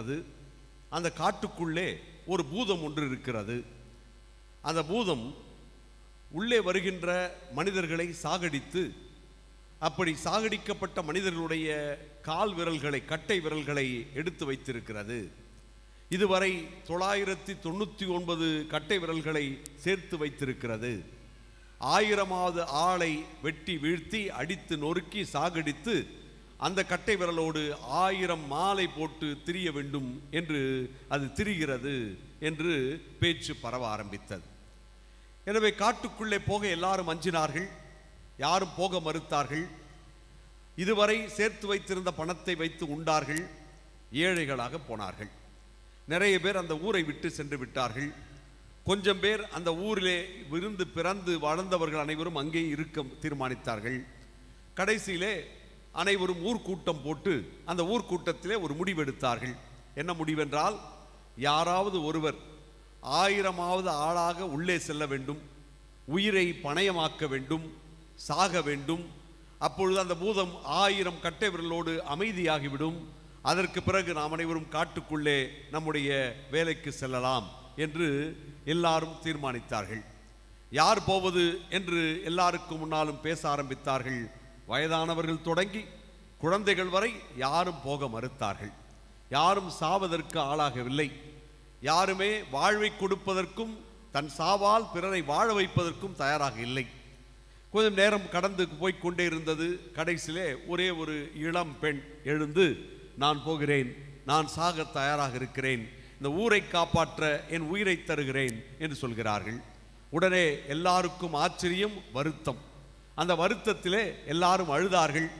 அது அந்த காட்டுக்குள்ளே ஒரு பூதம் ஒன்று இருக்கிறது. அந்த பூதம் உள்ளே வருகின்ற மனிதர்களை சாகடித்து அப்படி சாகடிக்கப்பட்ட மனிதர்களுடைய கால் விரல்களை கட்டை விரல்களை எடுத்து வைத்திருக்கிறது. இதுவரை தொள்ளாயிரத்தி தொண்ணூற்றி ஒன்பது கட்டை விரல்களை சேர்த்து வைத்திருக்கிறது. ஆயிரமாவது ஆளை வெட்டி வீழ்த்தி அடித்து நொறுக்கி சாகடித்து அந்த கட்டை விரலோடு ஆயிரம் மாலை போட்டு திரிய வேண்டும் என்று அது திரிகிறது என்று பேச்சு பரவ ஆரம்பித்தது. எனவே காட்டுக்குள்ளே போக எல்லாரும் அஞ்சினார்கள். யாரும் போக மறுத்தார்கள். இதுவரை சேர்த்து வைத்திருந்த பணத்தை வைத்து உண்டார்கள். ஏழைகளாக போனார்கள். நிறைய பேர் அந்த ஊரை விட்டு சென்று விட்டார்கள். கொஞ்சம் பேர் அந்த ஊரிலே விருந்து பிறந்து வாழ்ந்தவர்கள் அனைவரும் அங்கே இருக்க தீர்மானித்தார்கள். கடைசியிலே அனைவரும் ஊர்க்கூட்டம் போட்டு அந்த ஊர்க்கூட்டத்திலே ஒரு முடிவெடுத்தார்கள். என்ன முடிவென்றால் யாராவது ஒருவர் ஆயிரமாவது ஆளாக உள்ளே செல்ல வேண்டும் உயிரை பணயமாக்க வேண்டும் சாக வேண்டும் அப்பொழுது அந்த பூதம் ஆயிரம் கட்டை விரலோடு அமைதியாகிவிடும். அதற்கு பிறகு நாம் அனைவரும் காட்டுக்குள்ளே நம்முடைய வேலைக்கு செல்லலாம் என்று எல்லாரும் தீர்மானித்தார்கள். யார் போவது என்று எல்லாருக்கும் முன்னாலும் பேச ஆரம்பித்தார்கள். வயதானவர்கள் தொடங்கி குழந்தைகள் வரை யாரும் போக மறுத்தார்கள். யாரும் சாவதற்கு ஆளாகவில்லை. யாருமே வாழ்வை கொடுப்பதற்கும் தன் சாவால் பிறரை வாழ வைப்பதற்கும் தயாராக இல்லை. கொஞ்சம் நேரம் கடந்து போய்க் கொண்டே இருந்தது. கடைசியிலே ஒரே ஒரு இளம் பெண் எழுந்து நான் போகிறேன். நான் சாக தயாராக இருக்கிறேன். இந்த ஊரை காப்பாற்ற என் உயிரை தருகிறேன் என்று சொல்கிறார்கள். உடனே எல்லாருக்கும் ஆச்சரியம் வருத்தம். அந்த வருத்தத்திலே எல்லாரும் அழுதார்கள்.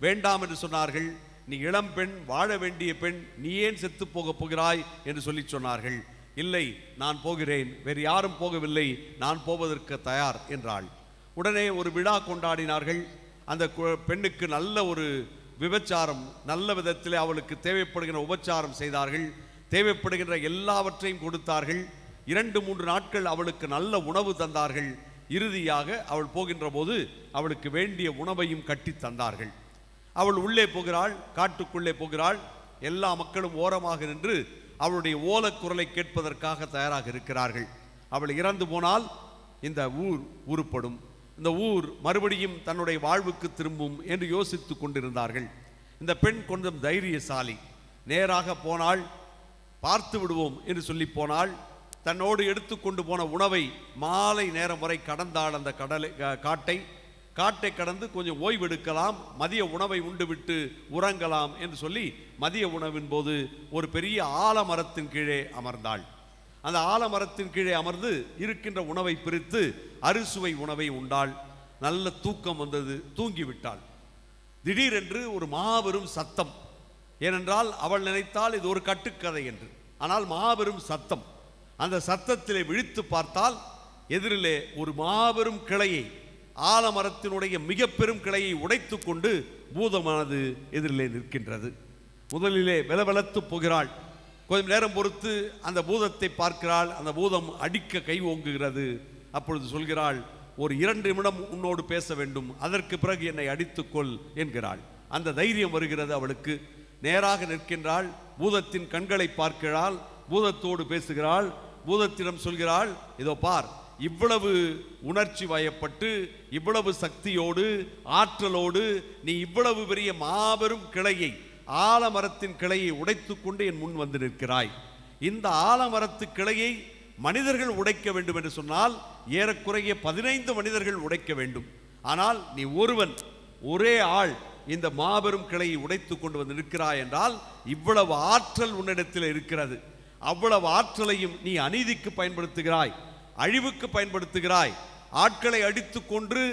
வேண்டாம் என்று சொன்னார்கள். நீ இளம் பெண் வாழ வேண்டிய பெண் நீ ஏன் செத்து போகப் போகிறாய்? என்று சொல்லி சொன்னார்கள். இல்லை நான் போகிறேன். வேறு யாரும் போகவில்லை. நான் போவதற்கு தயார் என்றாள். உடனே ஒரு விழா கொண்டாடினார்கள். அந்த பெண்ணுக்கு நல்ல ஒரு விபச்சாரம் நல்ல விதத்தில் அவளுக்கு தேவைப்படுகிற உபச்சாரம் செய்தார்கள். தேவைப்படுகின்ற எல்லாவற்றையும் கொடுத்தார்கள். இரண்டு மூன்று நாட்கள் அவளுக்கு நல்ல உணவு தந்தார்கள். இறுதியாக அவள் போகின்ற போது அவளுக்கு வேண்டிய உணவையும் கட்டி தந்தார்கள். அவள் உள்ளே போகிறாள் காட்டுக்குள்ளே போகிறாள். எல்லா மக்களும் ஓரமாக நின்று அவளுடைய ஓலக்குரலை கேட்பதற்காக தயாராக இருக்கிறார்கள். அவள் இறந்து போனால் இந்த ஊர் உருப்படும். இந்த ஊர் மறுபடியும் தன்னுடைய வாழ்வுக்கு திரும்பும் என்று யோசித்து கொண்டிருந்தார்கள். இந்த பெண் கொஞ்சம் தைரியசாலி. நேராக போனால் பார்த்து விடுவோம் என்று சொல்லி போனாள் தன்னோடு எடுத்துக்கொண்டு போன உணவை மாலை நேரம் வரை கடந்தாள் அந்த கடலை காட்டை. காட்டை கடந்து கொஞ்சம் ஓய்வெடுக்கலாம் மதிய உணவை உண்டுவிட்டு உறங்கலாம் என்று சொல்லி மதிய உணவின் போது ஒரு பெரிய ஆலமரத்தின் கீழே அமர்ந்தாள். அந்த ஆலமரத்தின் கீழே அமர்ந்து இருக்கின்ற உணவை பிரித்து அறுசுவை உணவை உண்டாள். நல்ல தூக்கம் வந்தது தூங்கிவிட்டாள். திடீரென்று ஒரு மாபெரும் சத்தம். ஏனென்றால் அவள் நினைத்தால் இது ஒரு கட்டுக்கதை என்று. ஆனால் மாபெரும் சத்தம். அந்த சத்தத்திலே விழித்து பார்த்தால் எதிரிலே ஒரு மாபெரும் கிளையை ஆலமரத்தினுடைய மிக பெரும் கிளையை உடைத்து கொண்டு பூதமானது எதிரிலே நிற்கின்றது. முதலிலே வெலவெலத்து போகிறாள். கொஞ்சம் நேரம் பொறுத்து அந்த பூதத்தை பார்க்கிறாள். அந்த பூதம் அடிக்க கை ஓங்குகிறது. அப்பொழுது சொல்கிறாள் ஒரு இரண்டு நிமிடம் உன்னோடு பேச வேண்டும். அதற்கு பிறகு என்னை அடித்துக்கொள் என்கிறாள். அந்த தைரியம் வருகிறது அவளுக்கு. நேராக நிற்கின்றாள். பூதத்தின் கண்களை பார்க்கிறாள். பூதத்தோடு பேசுகிறாள் பூதத்திடம் சொல்கிறாள் இதோ பார் இவ்வளவு உணர்ச்சி வயப்பட்டு இவ்வளவு சக்தியோடு ஆற்றலோடு நீ இவ்வளவு பெரிய மாபெரும் கிளையை ஆலமரத்தின் கிளையை உடைத்துக்கொண்டு என் முன் வந்து நிற்கிறாய். இந்த ஆலமரத்து கிளையை மனிதர்கள் உடைக்க வேண்டும் என்று சொன்னால் ஏறக்குறைய பதினைந்து மனிதர்கள் உடைக்க வேண்டும். ஆனால் நீ ஒருவன் ஒரே ஆள் இந்த மாபெரும் கிளையை உடைத்து கொண்டு வந்து நிற்கிறாய் என்றால் இவ்வளவு ஆற்றல் உன்னிடத்தில் இருக்கிறது. அவ்வளவு ஆற்றலையும் நீ அநீதிக்கு பயன்படுத்துகிறாய் அழிவுக்கு பயன்படுத்துகிறாய். ஆட்களை அடித்து கொன்று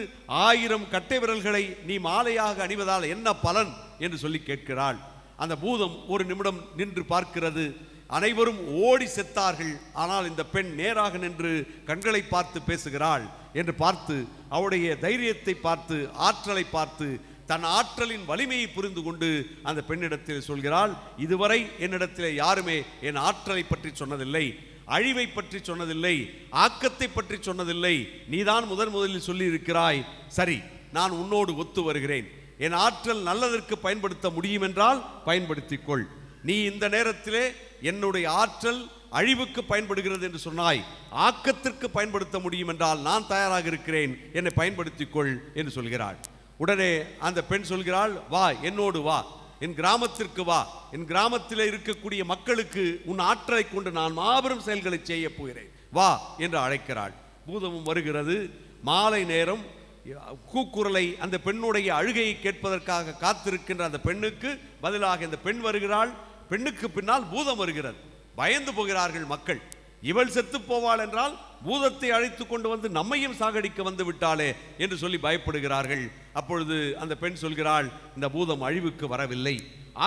ஆயிரம் கட்டை விரல்களை நீ மாலையாக அணிவதால் என்ன பலன் என்று சொல்லி கேட்கிறாள். அந்த பூதம் ஒரு நிமிடம் நின்று பார்க்கிறது. அனைவரும் ஓடி செத்தார்கள். ஆனால் இந்த பெண் நேராக நின்று கண்களை பார்த்து பேசுகிறாள் என்று பார்த்து அவளுடைய தைரியத்தை பார்த்து ஆற்றலை பார்த்து தன் ஆற்றலின் வலிமையை புரிந்து கொண்டு அந்த பெண்ணிடத்தில் சொல்கிறாள் இதுவரை என்னிடத்தில் யாருமே என் ஆற்றலை பற்றி சொன்னதில்லை அழிவை பற்றி சொன்னதில்லை ஆக்கத்தை பற்றி சொன்னதில்லை. நீதான் முதன் முதலில் சொல்லியிருக்கிறாய். சரி நான் உன்னோடு ஒத்து வருகிறேன். என் ஆற்றல் நல்லதற்கு பயன்படுத்த முடியும் என்றால் பயன்படுத்திக்கொள். நீ இந்த நேரத்திலே என்னுடைய ஆற்றல் அழிவுக்கு பயன்படுகிறது என்று சொன்னாய். ஆக்கத்திற்கு பயன்படுத்த முடியும் என்றால் நான் தயாராக இருக்கிறேன். என்னை பயன்படுத்திக்கொள் என்று சொல்கிறாள். உடனே அந்த பெண் சொல்கிறாள் வா என்னோடு வா. என் கிராமத்திற்கு வா. என் கிராமத்தில் இருக்கக்கூடிய மக்களுக்கு உன் ஆற்றலை கொண்டு நான் மாபெரும் செயல்களை செய்ய போகிறேன். வா என்று அழைக்கிறாள். பூதமும் வருகிறது. மாலை நேரம். கூக்குரலை அந்த பெண்ணுடைய அழுகையை கேட்பதற்காக காத்திருக்கின்ற அந்த பெண்ணுக்கு பதிலாக இந்த பெண் வருகிறாள். பெண்ணுக்கு பின்னால் பூதம் வருகிறது. பயந்து போகிறார்கள் மக்கள். இவள் செத்து போவாள் என்றால் பூதத்தை அழைத்து கொண்டு வந்து நம்மையும் சாகடிக்க வந்து விட்டாளே என்று சொல்லி பயப்படுகிறார்கள். அப்பொழுது அந்த பெண் சொல்கிறாள் இந்த பூதம் அழிவுக்கு வரவில்லை.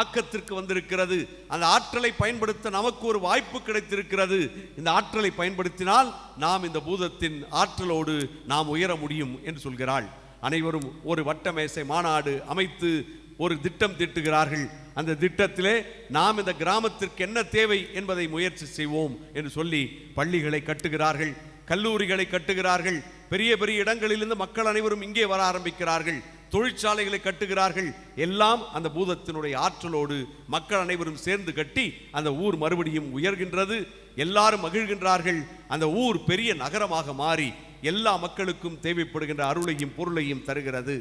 ஆக்கத்திற்கு வந்திருக்கிறது. அந்த ஆற்றலை பயன்படுத்த நமக்கு ஒரு வாய்ப்பு கிடைத்திருக்கிறது. இந்த ஆற்றலை பயன்படுத்தினால் நாம் இந்த பூதத்தின் ஆற்றலோடு நாம் உயர முடியும் என்று சொல்கிறாள். அனைவரும் ஒரு வட்டமேசை மாநாடு அமைத்து ஒரு திட்டம் தீட்டுகிறார்கள். அந்த திட்டத்திலே நாம் இந்த கிராமத்திற்கு என்ன தேவை என்பதை முயற்சி செய்வோம் என்று சொல்லி பள்ளிகளை கட்டுகிறார்கள் கல்லூரிகளை கட்டுகிறார்கள் பெரிய பெரிய இடங்களிலிருந்து மக்கள் அனைவரும் இங்கே வர ஆரம்பிக்கிறார்கள் தொழிற்சாலைகளை கட்டுகிறார்கள். எல்லாம் அந்த பூதத்தினுடைய ஆற்றலோடு மக்கள் அனைவரும் சேர்ந்து கட்டி அந்த ஊர் மறுபடியும் உயர்கின்றது. எல்லாரும் மகிழ்கின்றார்கள். அந்த ஊர் பெரிய நகரமாக மாறி எல்லா மக்களுக்கும் தேவைப்படுகின்ற அருளையும் பொருளையும் தருகிறது.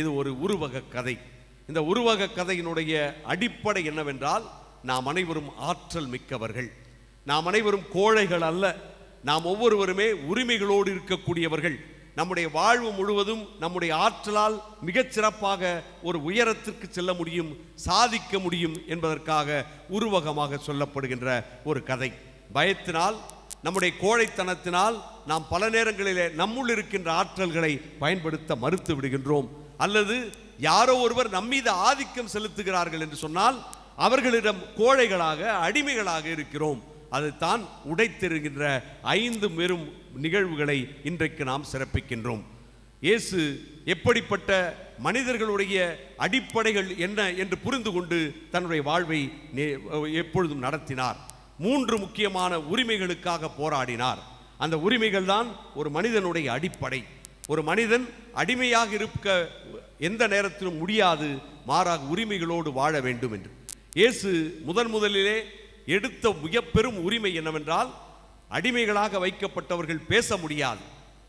இது ஒரு உருவக கதை. இந்த உருவக கதையினுடைய அடிப்படை என்னவென்றால் நாம் அனைவரும் ஆற்றல் மிக்கவர்கள். நாம் அனைவரும் கோழைகள் அல்ல. நாம் ஒவ்வொருவருமே உரிமைகளோடு இருக்கக்கூடியவர்கள். நம்முடைய வாழ்வு முழுவதும் நம்முடைய ஆற்றலால் மிகச்சிறப்பாக ஒரு உயரத்திற்கு செல்ல முடியும் சாதிக்க முடியும் என்பதற்காக உருவகமாக சொல்லப்படுகின்ற ஒரு கதை. பயத்தினால் நம்முடைய கோழைத்தனத்தினால் நாம் பல நேரங்களிலே நம்முள் இருக்கின்ற ஆற்றல்களை பயன்படுத்த மறுத்து விடுகின்றோம். அல்லது யாரோ ஒருவர் நம்மீது ஆதிக்கம் செலுத்துகிறார்கள் என்று சொன்னால் அவர்களிடம் கோழைகளாக அடிமைகளாக இருக்கிறோம். அதுதான் உடைத்தெறுகின்ற ஐந்து பெரும் நிகழ்வுகளை இன்றைக்கு நாம் சிறப்பிக்கின்றோம். இயேசு எப்படிப்பட்ட மனிதர்களுடைய அடிப்படைகள் என்ன என்று புரிந்து கொண்டு தன்னுடைய வாழ்வை எப்பொழுதும் நடத்தினார். மூன்று முக்கியமான உரிமைகளுக்காக போராடினார். அந்த உரிமைகள் தான் ஒரு மனிதனுடைய அடிப்படை. ஒரு மனிதன் அடிமையாக இருக்க எந்த நேரத்திலும் முடியாது மாறாக உரிமைகளோடு வாழ வேண்டும் என்று இயேசு முதன் முதலிலே எடுத்த மிக பெரும் உரிமை என்னவென்றால் அடிமைகளாக வைக்கப்பட்டவர்கள் பேச முடியாது.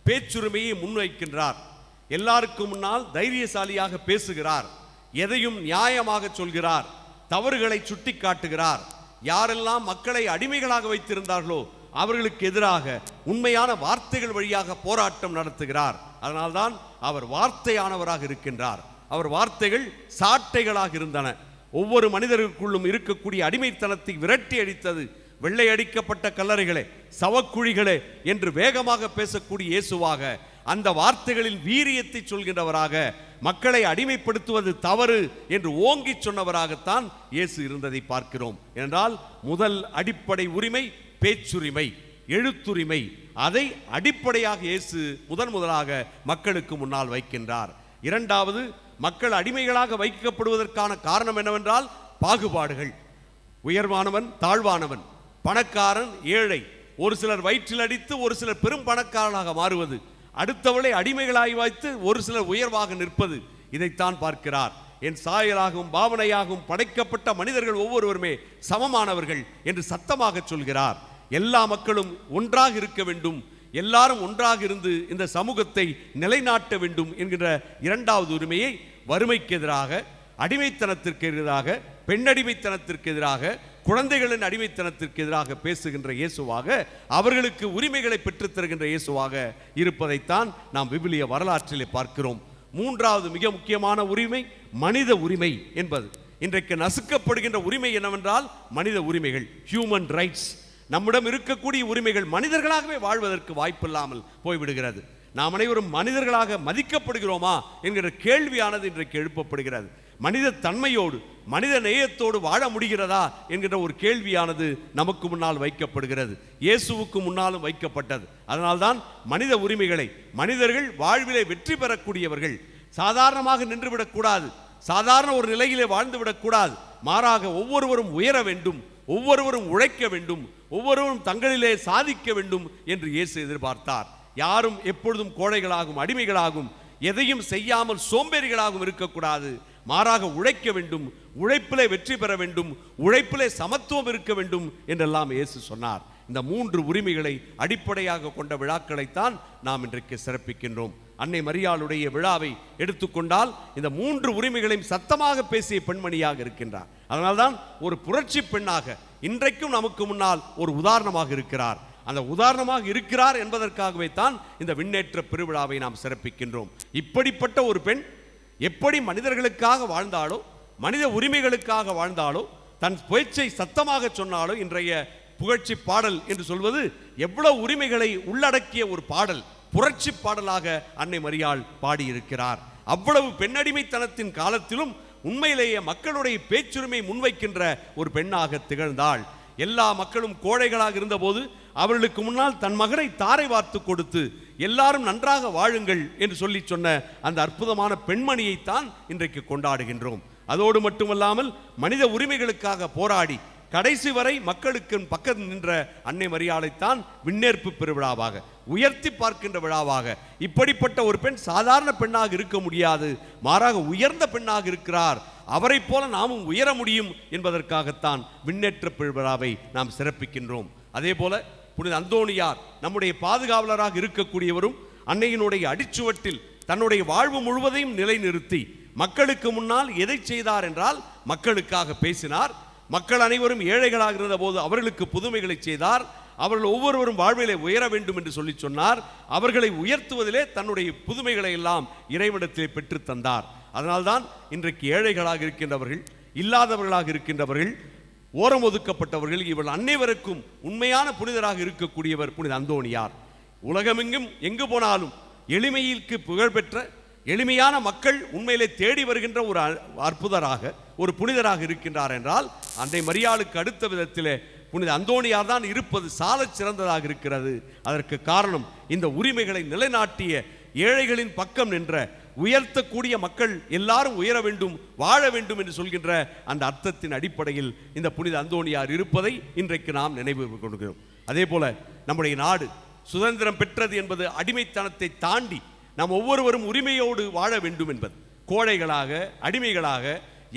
பேச்சுரிமையை முன்வைக்கின்றார். எல்லாருக்கும் முன்னால் தைரியசாலியாக பேசுகிறார். எதையும் நியாயமாக சொல்கிறார். தவறுகளை சுட்டி காட்டுகிறார் யாரெல்லாம் மக்களை அடிமைகளாக வைத்திருந்தார்களோ அவர்களுக்கு எதிராக உண்மையான வார்த்தைகள் வழியாக போராட்டம் நடத்துகிறார். அதனால்தான் அவர் வார்த்தையானவராக இருக்கின்றார். அவர் வார்த்தைகள் சாட்டைகளாக இருந்தன. ஒவ்வொரு மனிதருக்குள்ளும் இருக்கக்கூடிய அடிமைத்தனத்தை விரட்டி அடித்தது வெள்ளை அடிக்கப்பட்ட கல்லறைகளே சவக்குழிகளே என்று வேகமாக பேசக்கூடிய இயேசுவாக அந்த வார்த்தைகளின் வீரியத்தை சொல்கின்றவராக மக்களை அடிமைப்படுத்துவது தவறு என்று ஓங்கி சொன்னவராகத்தான் இயேசு இருந்ததை பார்க்கிறோம். என்றால் முதல் அடிப்படை உரிமை பேச்சுரிமை எழுத்துரிமை அதை அடிப்படையாக இயேசு முதன் முதலாக மக்களுக்கு முன்னால் வைக்கின்றார். இரண்டாவது மக்கள் அடிமைகளாக வைக்கப்படுவதற்கான காரணம் என்னவென்றால் பாகுபாடுகள். உயர்வானவன் தாழ்வானவன் பணக்காரன் ஏழை ஒரு சிலர் வயிற்றில் அடித்து ஒரு சிலர் பெரும் பணக்காரனாக மாறுவது. அடுத்தவளை அடிமைகளாய் வைத்து ஒரு சிலர் உயர்வாக நிற்பது. இதைத்தான் பார்க்கிறார். என் சாயலாகவும் பாவனையாகவும் படைக்கப்பட்ட மனிதர்கள் ஒவ்வொருவருமே சமமானவர்கள் என்று சத்தமாக சொல்கிறார். எல்லா மக்களும் ஒன்றாக இருக்க வேண்டும். எல்லாரும் ஒன்றாக இருந்து இந்த சமூகத்தை நிலைநாட்ட வேண்டும் என்கின்ற இரண்டாவது உரிமையை வறுமைக்கு எதிராக அடிமைத்தனத்திற்கு எதிராக பெண்ணடிமைத்தனத்திற்கு எதிராக குழந்தைகளின் அடிமைத்தனத்திற்கு எதிராக பேசுகின்ற இயேசுவாக அவர்களுக்கு உரிமைகளை பெற்றுத்தருகின்ற இயேசுவாக இருப்பதைத்தான் நாம் விபிலிய வரலாற்றிலே பார்க்கிறோம். மூன்றாவது மிக முக்கியமான உரிமை மனித உரிமை என்பது. இன்றைக்கு நசுக்கப்படுகின்ற உரிமை என்னவென்றால் மனித உரிமைகள் ஹியூமன் ரைட்ஸ் நம்மிடம் இருக்கக்கூடிய உரிமைகள் மனிதர்களாகவே வாழ்வதற்கு வாய்ப்பில்லாமல் போய்விடுகிறது. நாம் அனைவரும் மனிதர்களாக மதிக்கப்படுகிறோமா என்கிற கேள்வியானது இன்றைக்கு எழுப்பப்படுகிறது. மனித தன்மையோடு மனித நேயத்தோடு வாழ முடிகிறதா என்கிற ஒரு கேள்வியானது நமக்கு முன்னால் வைக்கப்படுகிறது. இயேசுவுக்கு முன்னாலும் வைக்கப்பட்டது. அதனால்தான் மனித உரிமைகளை மனிதர்கள் வாழ்விலே வெற்றி பெறக்கூடியவர்கள் சாதாரணமாக நின்றுவிடக்கூடாது சாதாரண ஒரு நிலையிலே வாழ்ந்து விடக்கூடாது மாறாக ஒவ்வொருவரும் உயர வேண்டும் ஒவ்வொருவரும் உழைக்க வேண்டும் ஒவ்வொருவரும் தங்களிலே சாதிக்க வேண்டும் என்று இயேசு எதிர்பார்த்தார். யாரும் எப்பொழுதும் கோழைகளாகும் அடிமைகளாகும் எதையும் செய்யாமல் சோம்பேறிகளாகவும் இருக்கக்கூடாது. மாறாக உழைக்க வேண்டும் உழைப்பிலே வெற்றி பெற வேண்டும் உழைப்பிலே சமத்துவம் இருக்க வேண்டும் என்றெல்லாம் இயேசு சொன்னார். இந்த மூன்று உரிமைகளை அடிப்படையாக கொண்ட விழாக்களைத்தான் நாம் இன்றைக்கு சிறப்பிக்கின்றோம். அன்னை மரியாளுடைய விழாவை எடுத்துக்கொண்டால் இந்த மூன்று உரிமைகளையும் சத்தமாக பேசிய பெண்மணியாக இருக்கின்றார். அதனால்தான் ஒரு புரட்சி பெண்ணாக இன்றைக்கும் நமக்கு முன்னால் ஒரு உதாரணமாக இருக்கிறார். அந்த உதாரணமாக இருக்கிறார் என்பதற்காகவே தான் இந்த விண்ணேற்ற பெருவிழாவை நாம் சிறப்பிக்கின்றோம். இப்படிப்பட்ட ஒரு பெண் எப்படி மனிதர்களுக்காக வாழ்ந்தாலோ மனித உரிமைகளுக்காக வாழ்ந்தாலோ தன் பேச்சை சத்தமாக சொன்னாலோ இன்றைய புகழ்ச்சி பாடல் என்று சொல்வது எவ்வளவு உரிமைகளை உள்ளடக்கிய ஒரு பாடல் புரட்சி பாடலாக அன்னை மரியாள் பாடியிருக்கிறார். அவ்வளவு பெண்ணடிமைத்தனத்தின் காலத்திலும் உண்மையிலேயே மக்களுடைய பேச்சுரிமை முன்வைக்கின்ற ஒரு பெண்ணாக திகழ்ந்தாள். எல்லா மக்களும் கோழைகளாக இருந்தபோது அவர்களுக்கு முன்னால் தன் மகனை தாரை வார்த்து கொடுத்து எல்லாரும் நன்றாக வாழுங்கள் என்று சொல்லி சொன்ன அந்த அற்புதமான பெண்மணியைத்தான் இன்றைக்கு கொண்டாடுகின்றோம். அதோடு மட்டுமல்லாமல் மனித உரிமைகளுக்காக போராடி கடைசி வரை மக்களுக்கு பக்கம் நின்ற அன்னை மரியாதைத்தான் விண்ணேற்பு பெருவிழாவாக. உயர்த்தி பார்க்கின்ற விழாவாக. இப்படிப்பட்ட ஒரு பெண் சாதாரண பெண்ணாக இருக்க முடியாது. மாறாக உயர்ந்த பெண்ணாக இருக்கிறார். அவரைப் போல நாமும் உயர முடியும் என்பதற்காகத்தான் விண்ணேற்ற பெருவிழாவை நாம் சிறப்பிக்கின்றோம். அதே போல புனித அந்தோணியார் நம்முடைய பாதுகாவலராக இருக்கக்கூடியவரும் அன்னையினுடைய அடிச்சுவட்டில் தன்னுடைய வாழ்வு முழுவதையும் நிலைநிறுத்தி மக்களுக்கு முன்னால் எதை செய்தார் என்றால் மக்களுக்காக பேசினார். மக்கள் அனைவரும் ஏழைகளாக இருந்த போது அவர்களுக்கு புதுமைகளை செய்தார். அவர்கள் ஒவ்வொருவரும் வாழ்விலே உயர வேண்டும் என்று சொல்லி சொன்னார். அவர்களை உயர்த்துவதிலே தன்னுடைய புதுமைகளை எல்லாம் இறைவனத்திலே பெற்று தந்தார். அதனால்தான் இன்றைக்கு ஏழைகளாக இருக்கின்றவர்கள் இல்லாதவர்களாக இருக்கின்றவர்கள் ஓரம் ஒதுக்கப்பட்டவர்கள் இவள் அனைவருக்கும் உண்மையான புனிதராக இருக்கக்கூடியவர் புனித அந்தோணியார். உலகமெங்கும் எங்கு போனாலும் எளிமையிற்கு புகழ்பெற்ற எளிமையான மக்கள் உண்மையிலே தேடி வருகின்ற ஒரு அ- அற்புதராக ஒரு புனிதராக இருக்கின்றார் என்றால் அன்னை மரியாளுக்கு அடுத்த விதத்திலே புனித அந்தோணியார் தான் இருப்பது சால சிறந்ததாக இருக்கிறது. அதற்கு காரணம் இந்த உரிமைகளை நிலைநாட்டிய ஏழைகளின் பக்கம் நின்ற உயர்த்தக்கூடிய மக்கள் எல்லாரும் உயர வேண்டும் வாழ வேண்டும் என்று சொல்கின்ற அந்த அர்த்தத்தின் அடிப்படையில் இந்த புனித அந்தோணியார் இருப்பதை இன்றைக்கு நாம் நினைவு கொள்கிறோம் அதே போல நம்முடைய நாடு சுதந்திரம் பெற்றது என்பது அடிமைத்தனத்தை தாண்டி நாம் ஒவ்வொருவரும் உரிமையோடு வாழ வேண்டும் என்பது. கோழைகளாக அடிமைகளாக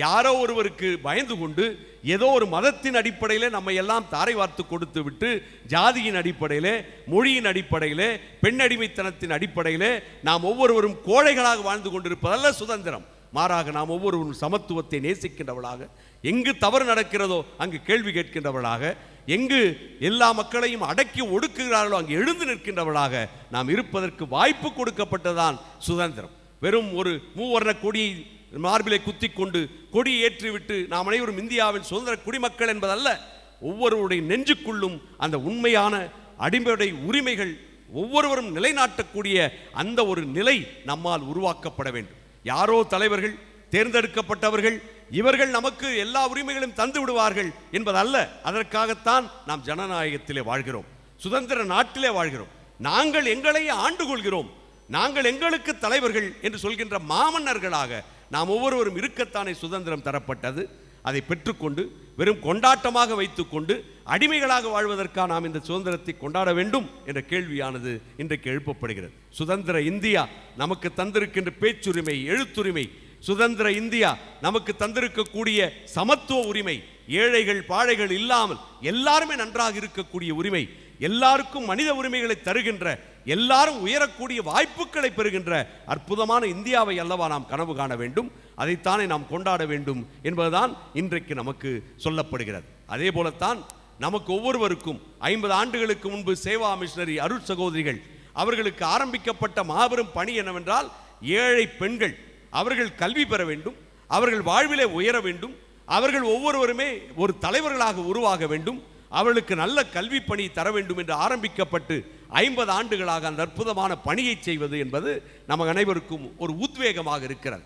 யாரோ ஒருவருக்கு பயந்து கொண்டு ஏதோ ஒரு மதத்தின் அடிப்படையில் நம்ம எல்லாம் தாரை வார்த்து கொடுத்து விட்டு ஜாதியின் அடிப்படையிலே மொழியின் அடிப்படையிலே பெண் அடிமைத்தனத்தின் அடிப்படையிலே நாம் ஒவ்வொருவரும் கோழைகளாக வாழ்ந்து கொண்டிருப்பதல்ல சுதந்திரம். மாறாக நாம் ஒவ்வொருவரும் சமத்துவத்தை நேசிக்கின்றவளாக எங்கு தவறு நடக்கிறதோ அங்கு கேள்வி கேட்கின்றவளாக எங்கு எல்லா மக்களையும் அடக்கி ஒடுக்குகிறார்களோ அங்கு எழுந்து நிற்கின்றவளாக நாம் இருப்பதற்கு வாய்ப்பு கொடுக்கப்பட்டதான் சுதந்திரம். வெறும் ஒரு மூவர்ண கொடியை மார்பிலை குத்தி கொண்டு கொடி ஏற்றிவிட்டு நாம் அனைவரும் இந்தியாவின் சுதந்திர குடிமக்கள் என்பதல்ல ஒவ்வொருவருடைய நெஞ்சுக்குள்ளும் அந்த உண்மையான அடிப்படை உரிமைகள் ஒவ்வொருவரும் நிலைநாட்டக்கூடிய அந்த ஒரு நிலை நம்மால் உருவாக்கப்பட வேண்டும். யாரோ தலைவர்கள் தேர்ந்தெடுக்கப்பட்டவர்கள் இவர்கள் நமக்கு எல்லா உரிமைகளையும் தந்து விடுவார்கள் என்பதல்ல அதற்காகத்தான் நாம் ஜனநாயகத்திலே வாழ்கிறோம். சுதந்திர நாட்டிலே வாழ்கிறோம். நாங்கள் எங்களை ஆண்டு கொள்கிறோம் நாங்கள் எங்களுக்கு தலைவர்கள் என்று சொல்கின்ற மாமன்னர்களாக நாம் ஒவ்வொருவரும் இருக்கத்தானே சுதந்திரம் தரப்பட்டது. அதை பெற்றுக்கொண்டு வெறும் கொண்டாட்டமாக வைத்துக்கொண்டு அடிமைகளாக வாழ்வதற்காக நாம் இந்த சுதந்திரத்தை கொண்டாட வேண்டும் என்ற கேள்வியானது இன்றைக்கு எழுப்பப்படுகிறது. சுதந்திர இந்தியா நமக்கு தந்திருக்கின்ற பேச்சுரிமை எழுத்துரிமை. சுதந்திர இந்தியா நமக்கு தந்திருக்கக்கூடிய சமத்துவ உரிமை. ஏழைகள் பாழைகள் இல்லாமல் எல்லாருமே நன்றாக இருக்கக்கூடிய உரிமை. எல்லாருக்கும் மனித உரிமைகளை தருகின்ற எல்லாரும் உயரக்கூடிய வாய்ப்புகளை பெறுகின்ற அற்புதமான இந்தியாவை அல்லவா நாம் கனவு காண வேண்டும். அதைத்தானே நாம் கொண்டாட வேண்டும் என்பதுதான் இன்றைக்கு நமக்கு சொல்லப்படுகிறது. அதே போலத்தான் நமக்கு ஒவ்வொருவருக்கும் ஐம்பது ஆண்டுகளுக்கு முன்பு சேவா மிஷனரி அருட் சகோதரிகள் அவர்களுக்கு ஆரம்பிக்கப்பட்ட மாபெரும் பணி என்னவென்றால் ஏழை பெண்கள் அவர்கள் கல்வி பெற வேண்டும் அவர்கள் வாழ்விலே உயர வேண்டும் அவர்கள் ஒவ்வொருவருமே ஒரு தலைவர்களாக உருவாக வேண்டும் அவர்களுக்கு நல்ல கல்வி பணி தர வேண்டும் என்று ஆரம்பிக்கப்பட்டு ஐம்பது ஆண்டுகளாக அந்த அற்புதமான பணியை செய்வது என்பது நம்ம அனைவருக்கும் ஒரு உத்வேகமாக இருக்கிறது.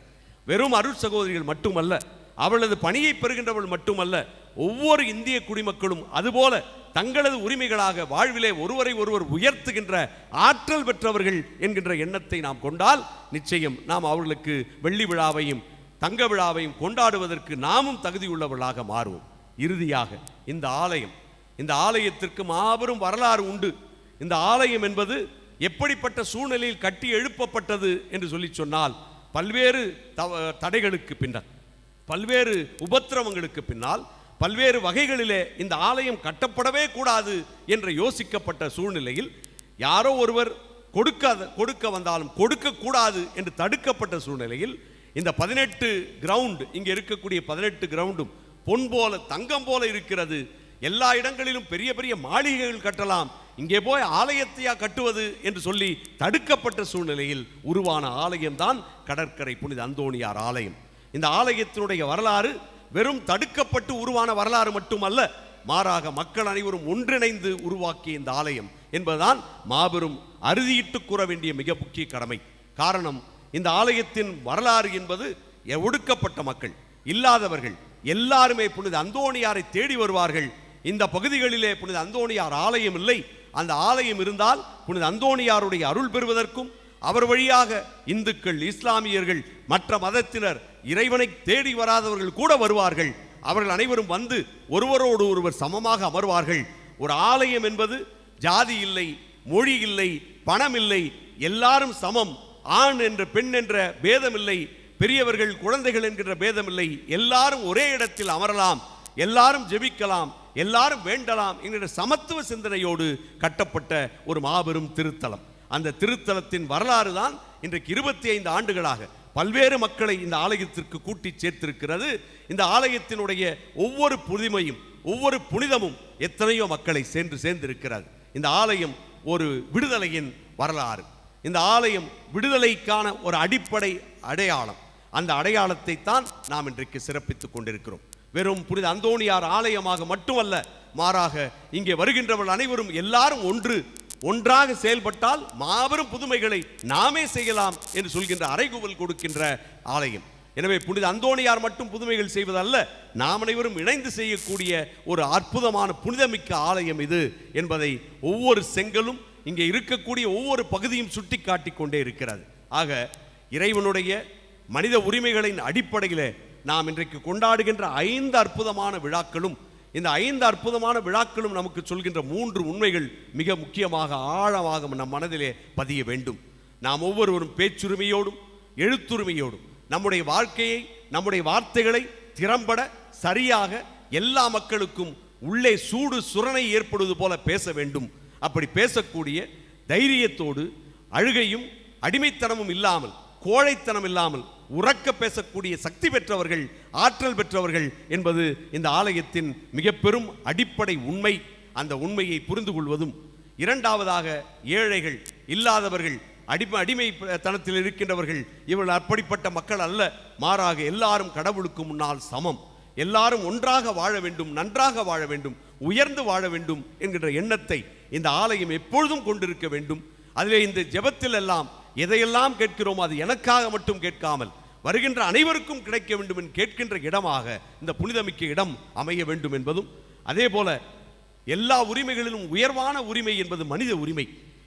வெறும் அருள் சகோதரிகள் மட்டுமல்ல அவளது பணியை பெறுகின்றவள் மட்டுமல்ல ஒவ்வொரு இந்திய குடிமக்களும் அதுபோல தங்களது உரிமைகளாக வாழ்விலே ஒருவரை ஒருவர் உயர்த்துகின்ற ஆற்றல் பெற்றவர்கள் என்கின்ற எண்ணத்தை நாம் கொண்டால் நிச்சயம் நாம் அவர்களுக்கு வெள்ளி விழாவையும் தங்க விழாவையும் கொண்டாடுவதற்கு நாமும் தகுதியுள்ளவர்களாக மாறுவோம். இறுதியாக இந்த ஆலயம் இந்த ஆலயத்திற்கு மாபெரும் வரலாறு உண்டு. இந்த ஆலயம் என்பது எப்படிப்பட்ட சூழ்நிலையில் கட்டி எழுப்பப்பட்டது என்று சொல்லி சொன்னால் பல்வேறு தவ- தடைகளுக்கு பின்னர் பல்வேறு உபத்திரவங்களுக்கு பின்னால் பல்வேறு வகைகளிலே இந்த ஆலயம் கட்டப்படவே கூடாது என்று யோசிக்கப்பட்ட சூழ்நிலையில் யாரோ ஒருவர் கொடுக்காத கொடுக்க வந்தாலும் கொடுக்க கூடாது என்று தடுக்கப்பட்ட சூழ்நிலையில் இந்த பதினெட்டு கிரவுண்ட் இங்க இருக்கக்கூடிய பதினெட்டு கிரவுண்டும் பொன் போல தங்கம் போல இருக்கிறது எல்லா இடங்களிலும் பெரிய பெரிய மாளிகைகள் கட்டலாம். இங்கே போய் ஆலயத்தையா கட்டுவது என்று சொல்லி தடுக்கப்பட்ட சூழ்நிலையில் உருவான ஆலயம்தான் கடற்கரை புனித அந்தோணியார் ஆலயம். இந்த ஆலயத்தினுடைய வரலாறு வெறும் தடுக்கப்பட்டு உருவான வரலாறு மட்டுமல்ல மாறாக மக்கள் அனைவரும் ஒன்றிணைந்து உருவாக்கிய இந்த ஆலயம் என்பதுதான் மாபெரும் அறுதியிட்டு கூற வேண்டிய மிக முக்கிய கடமை. காரணம் இந்த ஆலயத்தின் வரலாறு என்பது ஒடுக்கப்பட்ட மக்கள் இல்லாதவர்கள் எல்லாருமே புனித அந்தோணியாரை தேடி வருவார்கள் இந்த பகுதிகளிலே புனித அந்தோணியார் ஆலயம் இல்லை. அந்த ஆலயம் இருந்தால் புனித அந்தோணியாருடைய அருள் பெறுவதற்கும் அவர் வழியாக இந்துக்கள் இஸ்லாமியர்கள் மற்ற மதத்தினர் இறைவனை தேடி வராதவர்கள் கூட வருவார்கள். அவர்கள் அனைவரும் வந்து ஒருவரோடு ஒருவர் சமமாக அமர்வார்கள். ஒரு ஆலயம் என்பது ஜாதி இல்லை மொழி இல்லை பணம் இல்லை எல்லாரும் சமம். ஆண் என்ற பெண் என்ற பேதமில்லை பெரியவர்கள் குழந்தைகள் என்கின்ற பேதமில்லை எல்லாரும் ஒரே இடத்தில் அமரலாம் எல்லாரும் ஜெபிக்கலாம். எல்லாரும் வேண்டலாம் என்கிற சமத்துவ சிந்தனையோடு கட்டப்பட்ட ஒரு மாபெரும் திருத்தலம். அந்த திருத்தலத்தின் வரலாறு தான் இன்றைக்கு இருபத்தி ஐந்து ஆண்டுகளாக பல்வேறு மக்களை இந்த ஆலயத்திற்கு கூட்டி சேர்த்திருக்கிறது. இந்த ஆலயத்தினுடைய ஒவ்வொரு புதுமையும் ஒவ்வொரு புனிதமும் எத்தனையோ மக்களை சென்று சேர்ந்திருக்கிறது. இந்த ஆலயம் ஒரு விடுதலையின் வரலாறு. இந்த ஆலயம் விடுதலைக்கான ஒரு அடிப்படை அடையாளம். அந்த அடையாளத்தை தான் நாம் இன்றைக்கு சிறப்பித்துக் கொண்டிருக்கிறோம். வெறும் புனித அந்தோணியார் ஆலயமாக மட்டுமல்ல மாறாக இங்கே வருகின்றவர்கள் அனைவரும் எல்லாரும் ஒன்று ஒன்றாக செயல்பட்டால் மாபெரும் புதுமைகளை நாமே செய்யலாம் என்று சொல்கின்ற அறைகூவல் கொடுக்கின்ற ஆலயம். எனவே புனித அந்தோணியார் மட்டும் புதுமைகள் செய்வதல்ல நாம் அனைவரும் இணைந்து செய்யக்கூடிய ஒரு அற்புதமான புனிதமிக்க ஆலயம் இது என்பதை ஒவ்வொரு செங்கலும் இங்கே இருக்கக்கூடிய ஒவ்வொரு பகுதியும் சுட்டி காட்டி கொண்டே இருக்கிறது. ஆக இறைவனுடைய மனித உரிமைகளின் அடிப்படையில் நாம் இன்றைக்கு கொண்டாடுகின்ற ஐந்து அற்புதமான விழாக்களும் இந்த ஐந்து அற்புதமான விழாக்களும் நமக்கு சொல்கின்ற மூன்று உண்மைகள் மிக முக்கியமாக ஆழமாக நம் மனதிலே பதிய வேண்டும். நாம் ஒவ்வொருவரும் பேச்சுரிமையோடும் எழுத்துரிமையோடும் நம்முடைய வாழ்க்கையை நம்முடைய வார்த்தைகளை திறம்பட சரியாக எல்லா மக்களுக்கும் உள்ளே சூடு சுரணை ஏற்படுவது போல பேச வேண்டும். அப்படி பேசக்கூடிய தைரியத்தோடு அழுகையும் அடிமைத்தனமும் இல்லாமல் கோழைத்தனம் இல்லாமல் உறக்க பேசக்கூடிய சக்தி பெற்றவர்கள் ஆற்றல் பெற்றவர்கள் என்பது இந்த ஆலயத்தின் மிக பெரும் அடிப்படை உண்மை. அந்த உண்மையை புரிந்து கொள்வதும் இரண்டாவதாக ஏழைகள் இல்லாதவர்கள் அடிமை அடிமைத்தனத்தில் இருக்கின்றவர்கள் இவர்கள் அப்படிப்பட்ட மக்கள் அல்ல. மாறாக எல்லாரும் கடவுளுக்கு முன்னால் சமம். எல்லாரும் ஒன்றாக வாழ வேண்டும் நன்றாக வாழ வேண்டும் உயர்ந்து வாழ வேண்டும் என்கின்ற எண்ணத்தை இந்த ஆலயம் எப்பொழுதும் கொண்டிருக்க வேண்டும். அதிலே இந்த ஜெபத்தில் எல்லாம் எதையெல்லாம் கேட்கிறோமோ அது எனக்காக மட்டும் கேட்காமல் வருகின்ற அனைவருக்கும் கிடைக்க வேண்டும் என்று கேட்கின்ற இடமாக இந்த புனிதமிக்க இடம் அமைய வேண்டும் என்பதும் அதே போல எல்லா உரிமைகளிலும் உயர்வான உரிமை என்பது மனித உரிமை.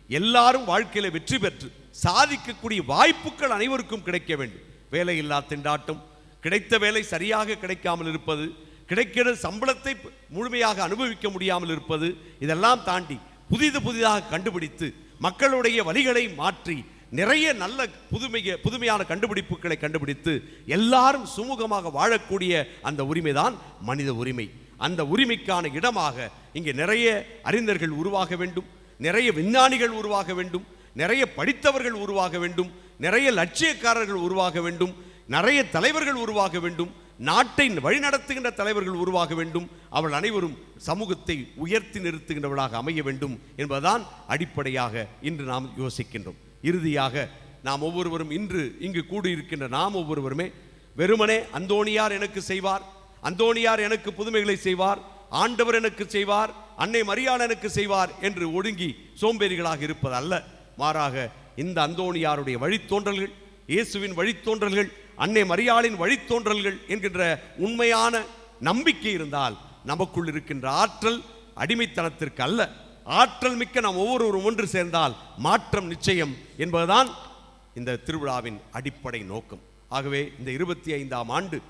எல்லாரும் வாழ்க்கையில வெற்றி பெற்று சாதிக்கக்கூடிய வாய்ப்புகள் அனைவருக்கும் கிடைக்க வேண்டும். வேலையில்லா திண்டாட்டம் கிடைத்த வேலை சரியாக கிடைக்காமல் இருப்பது கிடைக்கிற சம்பளத்தை முழுமையாக அனுபவிக்க முடியாமல் இருப்பது இதெல்லாம் தாண்டி புதிது புதிதாக கண்டுபிடித்து மக்களுடைய வழிகளை மாற்றி நிறைய நல்ல புதுமைய புதுமையான கண்டுபிடிப்புகளை கண்டுபிடித்து எல்லாரும் சுமூகமாக வாழக்கூடிய அந்த உரிமைதான் மனித உரிமை. அந்த உரிமைக்கான இடமாக இங்கே நிறைய அறிஞர்கள் உருவாக வேண்டும் நிறைய விஞ்ஞானிகள் உருவாக வேண்டும் நிறைய படித்தவர்கள் உருவாக வேண்டும் நிறைய லட்சியக்காரர்கள் உருவாக வேண்டும் நிறைய தலைவர்கள் உருவாக வேண்டும் நாட்டை வழிநடத்துகின்ற தலைவர்கள் உருவாக வேண்டும் அவள் அனைவரும் சமூகத்தை உயர்த்தி நிறுத்துகின்றவளாக அமைய வேண்டும் என்பதுதான் அடிப்படையாக இன்று நாம் யோசிக்கின்றோம். இறுதியாக நாம் ஒவ்வொருவரும் இன்று இங்கு கூடியிருக்கின்ற நாம் ஒவ்வொருவருமே வெறுமனே அந்தோணியார் எனக்கு செய்வார் அந்தோணியார் எனக்கு புதுமைகளை செய்வார் ஆண்டவர் எனக்கு செய்வார் அன்னை மரியாள் எனக்கு செய்வார் என்று ஒடுங்கி சோம்பேறிகளாக இருப்பது அல்ல. மாறாக இந்த அந்தோணியாருடைய வழித்தோன்றல்கள் இயேசுவின் வழித்தோன்றல்கள் அன்னை மரியாளின் வழித்தோன்றல்கள் என்கின்ற உண்மையான நம்பிக்கை இருந்தால் நமக்குள் இருக்கின்ற ஆற்றல் அடிமைத்தனத்திற்கு அல்ல. ஆற்றல் மிக்க நாம் ஒவ்வொருவரும் ஒன்று சேர்ந்தால் மாற்றம் நிச்சயம் என்பதுதான் இந்த திருவிழாவின் அடிப்படை நோக்கம். ஆகவே இந்த இருபத்தி ஐந்தாம் ஆண்டு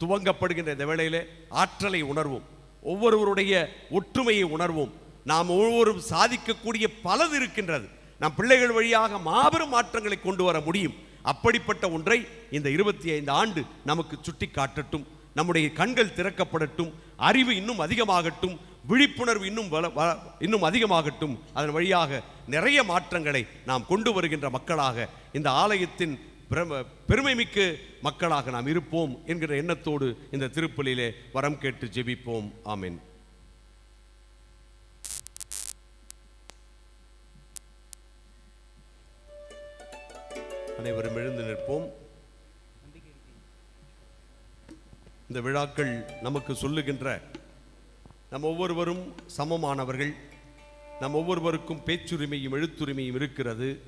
துவங்கப்படுகின்ற இந்த வேளையிலே ஆற்றலை உணர்வோம். ஒவ்வொருவருடைய ஒற்றுமையை உணர்வோம். நாம் ஒவ்வொருவரும் சாதிக்கக்கூடிய பலது இருக்கின்றது. நம் பிள்ளைகள் வழியாக மாபெரும் மாற்றங்களை கொண்டு வர முடியும். அப்படிப்பட்ட ஒன்றை இந்த இருபத்தி ஐந்து ஆண்டு நமக்கு சுட்டி காட்டட்டும் நம்முடைய கண்கள் திறக்கப்படட்டும். அறிவு இன்னும் அதிகமாகட்டும். விழிப்புணர்வு இன்னும் வள- இன்னும் அதிகமாகட்டும். அதன் வழியாக நிறைய மாற்றங்களை நாம் கொண்டு வருகின்ற மக்களாக இந்த ஆலயத்தின் பெருமை மிக்க மக்களாக நாம் இருப்போம் என்கிற எண்ணத்தோடு இந்த திருப்பலியிலே வரம் கேட்டு ஜெபிப்போம். ஆமீன். அனைவரும் எழுந்து நிற்போம். இந்த விழாக்கள் நமக்கு சொல்லுகின்ற நம் ஒவ்வொருவரும் சமமானவர்கள். நம் ஒவ்வொருவருக்கும் பேச்சுரிமையும் எழுத்துரிமையும் இருக்கிறது.